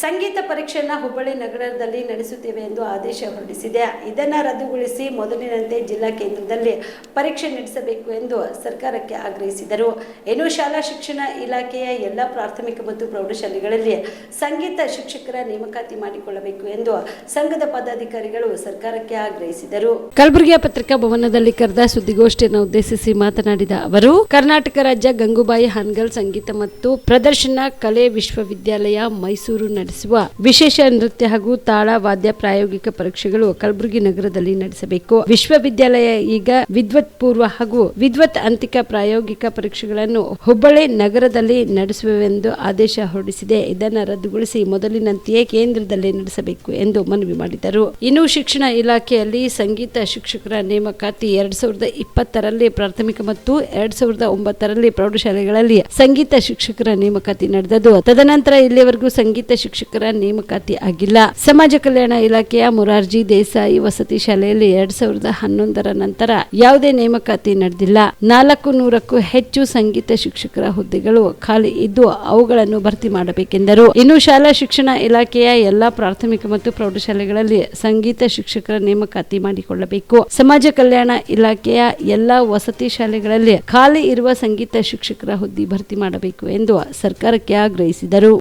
ಸಂಗೀತ ಪರೀಕ್ಷೆಯನ್ನು ಹುಬ್ಬಳ್ಳಿ ನಗರದಲ್ಲಿ ನಡೆಸುತ್ತೇವೆ ಎಂದು ಆದೇಶ ಹೊರಡಿಸಿದೆ. ಇದನ್ನು ರದ್ದುಗೊಳಿಸಿ ಮೊದಲಿನಂತೆ ಜಿಲ್ಲಾ ಕೇಂದ್ರದಲ್ಲಿ ಪರೀಕ್ಷೆ ನಡೆಸಬೇಕು ಎಂದು ಸರ್ಕಾರಕ್ಕೆ ಆಗ್ರಹಿಸಿದರು. ಇನ್ನು ಶಾಲಾ ಶಿಕ್ಷಣ ಇಲಾಖೆಯ ಎಲ್ಲ ಪ್ರಾಥಮಿಕ ಮತ್ತು ಪ್ರೌಢಶಾಲೆಗಳಲ್ಲಿ ಸಂಗೀತ ಶಿಕ್ಷಕರ ನೇಮಕಾತಿ ಮಾಡಿಕೊಳ್ಳಬೇಕು ಎಂದು ಸಂಘದ ಪದಾಧಿಕಾರಿಗಳು ಸರ್ಕಾರಕ್ಕೆ ಆಗ್ರಹಿಸಿದರು. ಕಲಬುರಗಿಯ ಪತ್ರಿಕಾ ಭವನದಲ್ಲಿ ಕರೆದ ಸುದ್ದಿಗೋಷ್ಠಿಯನ್ನು ಉದ್ದೇಶಿಸಿ ಮಾತನಾಡಿದ ಅವರು, ಕರ್ನಾಟಕ ರಾಜ್ಯ ಗಂಗೂಬಾಯಿ ಹಾನ್ಗಲ್ ಸಂಗೀತ ಮತ್ತು ಪ್ರದರ್ಶನ ಕಲೆ ವಿಶ್ವವಿದ್ಯಾಲಯ ಮೈಸೂರು ನಡೆಸುವ ವಿಶೇಷ ನೃತ್ಯ ಹಾಗೂ ತಾಳ ವಾದ್ಯ ಪ್ರಾಯೋಗಿಕ ಪರೀಕ್ಷೆಗಳು ಕಲಬುರಗಿ ನಗರದಲ್ಲಿ ನಡೆಸಬೇಕು. ವಿಶ್ವವಿದ್ಯಾಲಯ ಈಗ ವಿದ್ವತ್ ಪೂರ್ವ ಹಾಗೂ ವಿದ್ವತ್ ಅಂತಿಕ ಪ್ರಾಯೋಗಿಕ ಪರೀಕ್ಷೆಗಳನ್ನು ಹುಬ್ಬಳ್ಳಿ ನಗರದಲ್ಲಿ ನಡೆಸುವೆಂದು ಆದೇಶ ಹೊರಡಿಸಿದೆ. ಇದನ್ನು ರದ್ದುಗೊಳಿಸಿ ಮೊದಲಿನಂತೆಯೇ ಕೇಂದ್ರದಲ್ಲಿ ನಡೆಸಬೇಕು ಎಂದು ಮನವಿ ಮಾಡಿದರು. ಇನ್ನು ಶಿಕ್ಷಣ ಇಲಾಖೆಯಲ್ಲಿ ಸಂಗೀತ ಶಿಕ್ಷಕರ ನೇಮಕಾತಿ ಎರಡ್ ಸಾವಿರದ ಇಪ್ಪತ್ತರಲ್ಲಿ ಪ್ರಾಥಮಿಕ ಮತ್ತು ಎರಡ್ ಸಾವಿರದ ಒಂಬತ್ತರಲ್ಲಿ ಪ್ರೌಢಶಾಲೆಗಳಲ್ಲಿ ಸಂಗೀತ ಶಿಕ್ಷಕರ ನೇಮಕಾತಿ ನಡೆದದ್ದು. ತದನಂತರ ಇಲ್ಲಿಯವರೆಗೂ ಸಂಗೀತ ಶಿಕ್ಷಕರ ನೇಮಕಾತಿ ಆಗಿಲ್ಲ. ಸಮಾಜ ಕಲ್ಯಾಣ ಇಲಾಖೆಯ ಮೊರಾರ್ಜಿ ದೇಸಾಯಿ ವಸತಿ ಶಾಲೆಯಲ್ಲಿ ಎರಡ್ ಸಾವಿರದ ಹನ್ನೊಂದರ ನಂತರ ಯಾವುದೇ ನೇಮಕಾತಿ ನಡೆದಿಲ್ಲ. ನಾಲ್ಕು ನೂರಕ್ಕೂ ಹೆಚ್ಚು ಸಂಗೀತ ಶಿಕ್ಷಕರ ಹುದ್ದೆಗಳು ಖಾಲಿ ಇದ್ದು ಅವುಗಳನ್ನು ಭರ್ತಿ ಮಾಡಬೇಕೆಂದರು. ಇನ್ನು ಶಾಲಾ ಶಿಕ್ಷಣ ಇಲಾಖೆಯ ಎಲ್ಲಾ ಪ್ರಾಥಮಿಕ ಮತ್ತು ಪ್ರೌಢಶಾಲೆಗಳಲ್ಲಿ ಸಂಗೀತ ಶಿಕ್ಷಕರ ನೇಮಕಾತಿ ಮಾಡಿಕೊಳ್ಳಬೇಕು. ಸಮಾಜ ಕಲ್ಯಾಣ ಇಲಾಖೆಯ ಎಲ್ಲಾ ವಸತಿ ಶಾಲೆಗಳಲ್ಲಿ ಖಾಲಿ ಇರುವ ಸಂಗೀತ ಶಿಕ್ಷಕರ ಹುದ್ದೆ ಭರ್ತಿ ಮಾಡಬೇಕು ಎಂದು ಸರ್ಕಾರಕ್ಕೆ ಆಗ್ರಹಿಸಿದರು.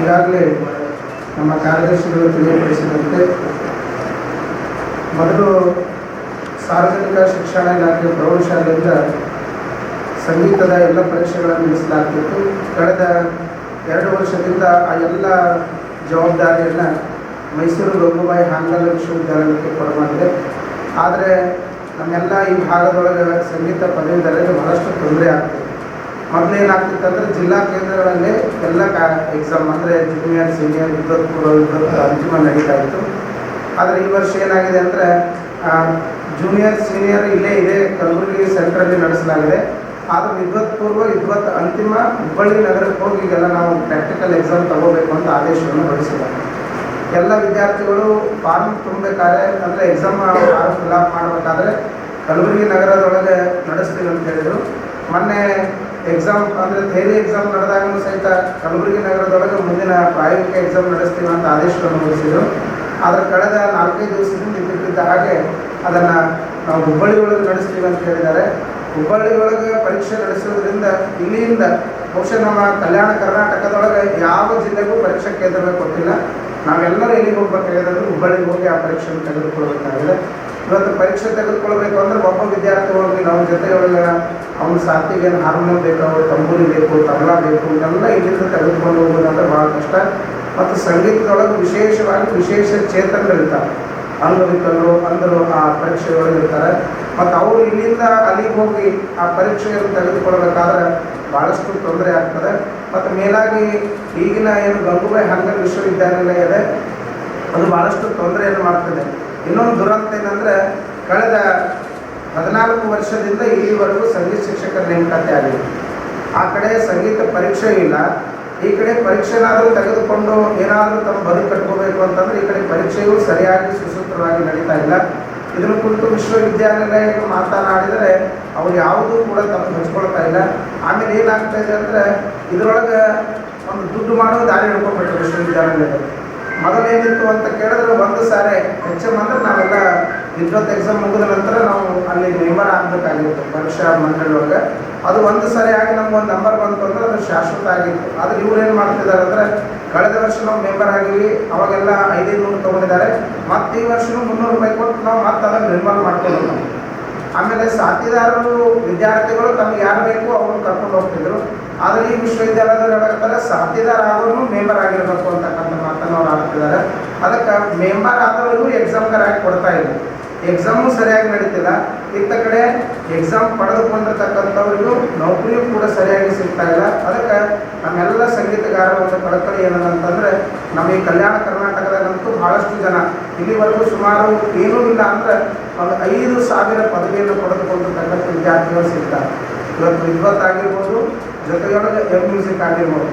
ಈಗಾಗಲೇ ನಮ್ಮ ಕಾರ್ಯದರ್ಶಿಗಳು ತಿಳಿಯಪಡಿಸಿದಂತೆ ಮೊದಲು ಸಾರ್ವಜನಿಕ ಶಿಕ್ಷಣ ಇಲಾಖೆ ಪ್ರೌಢಶಾಲೆಯಿಂದ ಸಂಗೀತದ ಎಲ್ಲ ಪರೀಕ್ಷೆಗಳನ್ನು ನಡೆಸಲಾಗ್ತಿತ್ತು. ಕಳೆದ ಎರಡು ವರ್ಷದಿಂದ ಆ ಎಲ್ಲ ಜವಾಬ್ದಾರಿಯನ್ನು ಮೈಸೂರು ಗಂಗೂಬಾಯಿ ಹಾನಗಲ್ಲ ವಿಶ್ವವಿದ್ಯಾಲಯಕ್ಕೆ ಕೊಡಬಂದಿದೆ ಆದರೆ ನಮ್ಮೆಲ್ಲ ಈ ಭಾಗದೊಳಗೆ ಸಂಗೀತ ಪದವೀಧರರಿಗೆ ಬಹಳಷ್ಟು ತೊಂದರೆ ಆಗ್ತದೆ ಮೊದಲೇನಾಗ್ತಿತ್ತಂದ್ರೆ ಜಿಲ್ಲಾ ಕೇಂದ್ರಗಳಲ್ಲೇ ಎಲ್ಲ ಎಕ್ಸಾಮ್ ಅಂದರೆ ಜೂನಿಯರ್ ಸೀನಿಯರ್ ಇಬ್ಬರು ಪೂರ್ವ ಇಬ್ಬರು ಅಂತಿಮ ನಡೀತಾ ಇತ್ತು. ಆದರೆ ಈ ವರ್ಷ ಏನಾಗಿದೆ ಅಂದರೆ ಜೂನಿಯರ್ ಸೀನಿಯರ್ ಇಲ್ಲೇ ಇದೆ ಕಲಬುರಗಿ ಸೆಂಟ್ರಲ್ಲಿ ನಡೆಸಲಾಗಿದೆ. ಆದರೆ ವಿದ್ವತ್ ಪೂರ್ವ ವಿದ್ವತ್ ಅಂತಿಮ ಹುಬ್ಬಳ್ಳಿ ನಗರಕ್ಕೆ ಹೋಗಿ ಈಗೆಲ್ಲ ನಾವು ಪ್ರಾಕ್ಟಿಕಲ್ ಎಕ್ಸಾಮ್ ತಗೋಬೇಕು ಅಂತ ಆದೇಶವನ್ನು ಹೊರಡಿಸಿದ್ದಾರೆ. ಎಲ್ಲ ವಿದ್ಯಾರ್ಥಿಗಳು ಫಾರ್ಮ್ ತುಂಬಬೇಕಾದ್ರೆ, ಅಂದರೆ ಎಕ್ಸಾಮ್ ಫಾರ್ಮ್ ಅಪ್ ಮಾಡಬೇಕಾದ್ರೆ ಕಲಬುರಗಿ ನಗರದೊಳಗೆ ನಡೆಸ್ತೀವಿ ಅಂತ ಹೇಳಿದರು. ಮೊನ್ನೆ ಎಕ್ಸಾಮ್ ಅಂದರೆ ಥೇರಿ ಎಕ್ಸಾಮ್ ನಡೆದಾಗಲೂ ಸಹಿತ ಕಲಬುರಗಿ ನಗರದೊಳಗೆ ಮುಂದಿನ ಪ್ರಾಯೋಗಿಕ ಎಕ್ಸಾಮ್ ನಡೆಸ್ತೀವಿ ಅಂತ ಆದೇಶವನ್ನು ಹೊರಡಿಸಿದರು. ಆದರೆ ಕಳೆದ ನಾಲ್ಕೈದು ದಿವಸದಿಂದ ಇದ್ದಕ್ಕಿದ್ದ ಹಾಗೆ ಅದನ್ನು ನಾವು ಹುಬ್ಬಳ್ಳಿ ಒಳಗೆ ನಡೆಸ್ತೀವಿ ಅಂತ ಹೇಳಿದ್ದಾರೆ. ಹುಬ್ಬಳ್ಳಿ ಒಳಗೆ ಪರೀಕ್ಷೆ ನಡೆಸೋದ್ರಿಂದ ಇಲ್ಲಿಯಿಂದ ಬಹುಶಃ ನಮ್ಮ ಕಲ್ಯಾಣ ಕರ್ನಾಟಕದೊಳಗೆ ಯಾವ ಜಿಲ್ಲೆಗೂ ಪರೀಕ್ಷಾ ಕೇಂದ್ರಗಳು ಕೊಟ್ಟಿಲ್ಲ. ನಾವೆಲ್ಲರೂ ಎಲ್ಲಿಗೆ ಹೋಗ್ಬೇಕಾಗಿದೆ ಹುಬ್ಬಳ್ಳಿಗೆ ಹೋಗಿ ಆ ಪರೀಕ್ಷೆಯನ್ನು ತೆಗೆದುಕೊಳ್ಬೇಕಾಗಿದೆ ಇವತ್ತು ಪರೀಕ್ಷೆ ತೆಗೆದುಕೊಳ್ಬೇಕು ಅಂದ್ರೆ ಒಬ್ಬ ವಿದ್ಯಾರ್ಥಿ ಹೋಗಿ ನಾವು ಜೊತೆ ಅವನ ಸಾಥಿಗೆ ಏನು ಹಾರ್ಮೋನಿಯಂ ಬೇಕು ತಂಬೂರಿ ಬೇಕು, ತಬಲಾ ಬೇಕು, ಇದೆಲ್ಲ ಇಲ್ಲಿಂದ ತೆಗೆದುಕೊಂಡು ಹೋಗೋದಂದ್ರೆ ಭಾಳ ಕಷ್ಟ. ಮತ್ತು ಸಂಗೀತದೊಳಗೆ ವಿಶೇಷವಾಗಿ ವಿಶೇಷ ಚೇತನಗಳಿರ್ತಾರೆ ಅಂಗವಿಕಲರು ಅಂದರು ಆ ಪರೀಕ್ಷೆಯೊಳಗೆ ಇರ್ತಾರೆ. ಮತ್ತು ಅವರು ಇಲ್ಲಿಂದ ಅಲ್ಲಿಗೆ ಹೋಗಿ ಆ ಪರೀಕ್ಷೆಯನ್ನು ತೆಗೆದುಕೊಳ್ಬೇಕಾದ್ರೆ ಭಾಳಷ್ಟು ತೊಂದರೆ ಆಗ್ತದೆ. ಮತ್ತು ಮೇಲಾಗಿ ಈಗಿನ ಏನು ಗಂಗೂಬಾಯಿ ಹಂಗಲ್ ವಿಶ್ವವಿದ್ಯಾನಿಲಯ ಇದೆ, ಅದು ಭಾಳಷ್ಟು ತೊಂದರೆಯನ್ನು ಮಾಡ್ತದೆ? ಇನ್ನೊಂದು ದುರಂತ ಏನಂದರೆ ಕಳೆದ ಹದಿನಾಲ್ಕು ವರ್ಷದಿಂದ ಇಲ್ಲಿವರೆಗೂ ಸಂಗೀತ ಶಿಕ್ಷಕರ ನೇಮಕಾತಿ ಆಗಿದೆ. ಆ ಕಡೆ ಸಂಗೀತ ಪರೀಕ್ಷೆ ಇಲ್ಲ. ಈ ಕಡೆ ಪರೀಕ್ಷೆನಾದರೂ ತೆಗೆದುಕೊಂಡು ಏನಾದರೂ ತಮ್ಮ ಬದುಕು ಕಟ್ಕೋಬೇಕು ಅಂತಂದ್ರೆ ಈ ಕಡೆ ಪರೀಕ್ಷೆಯೂ ಸರಿಯಾಗಿ ಸುಸೂತ್ರವಾಗಿ ನಡೀತಾ ಇಲ್ಲ. ಇದರ ಕುರಿತು ವಿಶ್ವವಿದ್ಯಾನಿಲಯಗಳು ಮಾತನಾಡಿದರೆ ಅವ್ರು ಯಾವುದೂ ಕೂಡ ತಮ್ಮ ಹಂಚ್ಕೊಳ್ತಾ ಇಲ್ಲ. ಆಮೇಲೆ ಏನಾಗ್ತಾ ಇದೆ ಅಂದರೆ ಇದರೊಳಗೆ ಒಂದು ದುಡ್ಡು ಮಾಡೋ ದಾರಿ ಹಿಡ್ಕೊಂಡ್ಬಿಟ್ಟು ವಿಶ್ವವಿದ್ಯಾನಿಲಯದಲ್ಲಿ ಮೊದಲೇನಿತ್ತು ಅಂತ ಕೇಳಿದ್ರೆ ಒಂದು ಸಾರಿ ಎಚ್ ಎಂ ಅಂದ್ರೆ ನಾವೆಲ್ಲ ಇಪ್ಪತ್ತು ಎಕ್ಸಾಮ್ ಮುಗಿದ ನಂತರ ನಾವು ಅಲ್ಲಿ ಮೆಂಬರ್ ಆಗಬೇಕಾಗಿತ್ತು ಪರೀಕ್ಷಾ ಮಂಡಳಿ ಒಳಗೆ ಅದು ಒಂದು ಸರಿ ಆಗಿ ನಮ್ಗೆ ಒಂದು ನಂಬರ್ ಬಂತು ಅಂದ್ರೆ ಅದು ಶಾಶ್ವತ ಆಗಿತ್ತು. ಆದ್ರೆ ಇವ್ರು ಏನು ಮಾಡ್ತಿದ್ದಾರೆ ಅಂದ್ರೆ ಕಳೆದ ವರ್ಷ ನಾವು ಮೆಂಬರ್ ಆಗಿವಿ ಅವಾಗೆಲ್ಲ ಐದೈದು ನೂರು ತಗೊಂಡಿದ್ದಾರೆ. ಮತ್ತು ಈ ವರ್ಷನೂ ಮುನ್ನೂರು ರೂಪಾಯಿ ಕೊಟ್ಟು ನಾವು ಮತ್ತೆ ಅದನ್ನು ಮೆಂಬರ್ ಮಾಡ್ಕೊಂಡು ಆಮೇಲೆ ಸಾಥಿದಾರರು ವಿದ್ಯಾರ್ಥಿಗಳು ತಮ್ಗೆ ಯಾರು ಬೇಕು ಅವ್ರನ್ನ ಕರ್ಕೊಂಡು ಹೋಗ್ತಿದ್ರು. ಆದರೆ ಈ ವಿಶ್ವವಿದ್ಯಾಲಯದಲ್ಲಿ ಹೇಳಕತ್ತಾರೆ ಸಾಥಿದಾರ ಆದ್ರೂ ಮೆಂಬರ್ ಆಗಿರಬೇಕು ಅಂತಕ್ಕಂಥ ಮಾತನ್ನು ಅವ್ರು ಆಗ್ತಿದ್ದಾರೆ ಅದಕ್ಕೆ ಮೆಂಬರ್ ಆದವರಿಗೂ ಎಕ್ಸಾಮ್ ಕರೆಕ್ಟ್ ಕೊಡ್ತಾ ಇದ್ರು. ಎಕ್ಸಾಮು ಸರಿಯಾಗಿ ನಡೀತಿಲ್ಲ. ಇತ್ತ ಕಡೆ ಎಕ್ಸಾಮ್ ಪಡೆದುಕೊಂಡಿರ್ತಕ್ಕಂಥವ್ರಿಗೂ ನೌಕರಿಯೂ ಕೂಡ ಸರಿಯಾಗಿ ಸಿಗ್ತಾ ಇಲ್ಲ. ಅದಕ್ಕೆ ನಮ್ಮೆಲ್ಲ ಸಂಗೀತಗಾರರ ಒಂದು ಕಳಕಳಿ ಏನಂತಂದರೆ ನಮ್ಮ ಈ ಕಲ್ಯಾಣ ಜನ. ಇಲ್ಲಿವರೆಗೂ ಸುಮಾರು ಏನೂ ಇಲ್ಲ ಅಂದರೆ ಒಂದು ಐದು ಸಾವಿರ ಪದವಿಯನ್ನು ಪಡೆದುಕೊಂಡಿರ್ತಕ್ಕಂಥ ವಿದ್ಯಾರ್ಥಿಗಳು ಸಿಗ್ತಾರೆ. ಇವತ್ತು ವಿದ್ವತ್ ಆಗಿರ್ಬೋದು ಜೊತೆಯೊಳಗೆ ಎಂ ಮ್ಯೂಸಿಕ್ ಆಗಿರ್ಬೋದು.